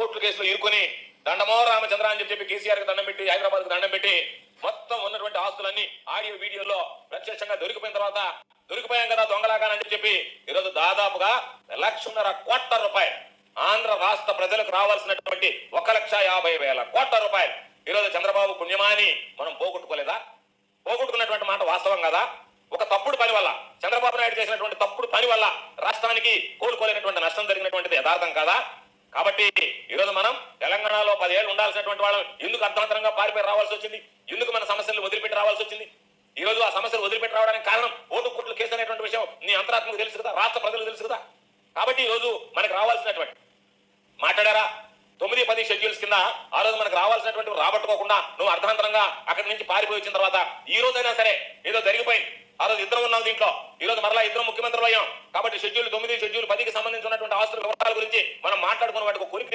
కోట్ల కేసులో ఇరుకొని దండమో రామచంద్ర అని చెప్పి కేసీఆర్కి దండం పెట్టి హైదరాబాద్కు దండం పెట్టి మొత్తం ఉన్నటువంటి ఆస్తులన్నీ ఆడియో వీడియోలో ప్రత్యక్షంగా దొరికిపోయిన తర్వాత దొరికిపోయాం కదా దొంగలాగానని చెప్పి ఈరోజు దాదాపుగా లక్షన్నర కోట్ల రూపాయలు ఆంధ్ర రాష్ట్ర ప్రజలకు రావాల్సినటువంటి ఒక లక్ష యాభై వేల కోట్ల రూపాయలు. ఈరోజు చంద్రబాబు పుణ్యమాని మనం పోగొట్టుకోలేదా? పోగొట్టుకున్నటువంటి మాట వాస్తవం కదా? ఒక తప్పుడు పని వల్ల చంద్రబాబు నాయుడు చేసినటువంటి తప్పుడు పని వల్ల రాష్ట్రానికి కోలుకోలేనటువంటి నష్టం జరిగినటువంటిది యథార్థం కదా? కాబట్టి ఈరోజు మనం తెలంగాణలో పదేళ్ళు ఉండాల్సినటువంటి వాళ్ళం. ఎందుకు అర్థవంతరంగా పారిపోయి రావాల్సి వచ్చింది? ఎందుకు మన సమస్యలు వదిలిపెట్టి రావాల్సి వచ్చింది? ఈ రోజు ఆ సమస్యలు వదిలిపెట్టి రావడానికి కారణం ఓటు కుట్లు కేసు అనేటువంటి విషయం నీ అంతరాత్మకు తెలుసు కదా? రాష్ట్ర ప్రజలకు తెలుసు కదా? కాబట్టి ఈ రోజు మనకు రావాల్సినటువంటి మాట్లాడారా? తొమ్మిది పది షెడ్యూల్స్ కింద ఆ రోజు మనకు రావాల్సినటువంటి రాబట్టుకోకుండా నువ్వు అర్ధాంతరంగా అక్కడి నుంచి పారిపోయి వచ్చిన తర్వాత ఈ రోజైనా సరే ఏదో జరిగిపోయింది. ఆ రోజు ఇద్దరం ఉన్నాం దీంట్లో. ఈ రోజు మరలా ఇద్దరం ముఖ్యమంత్రులు అయ్యాం. కాబట్టి షెడ్యూల్ తొమ్మిది షెడ్యూల్ మనం మాట్లాడుకున్న వాటికి కొలిపి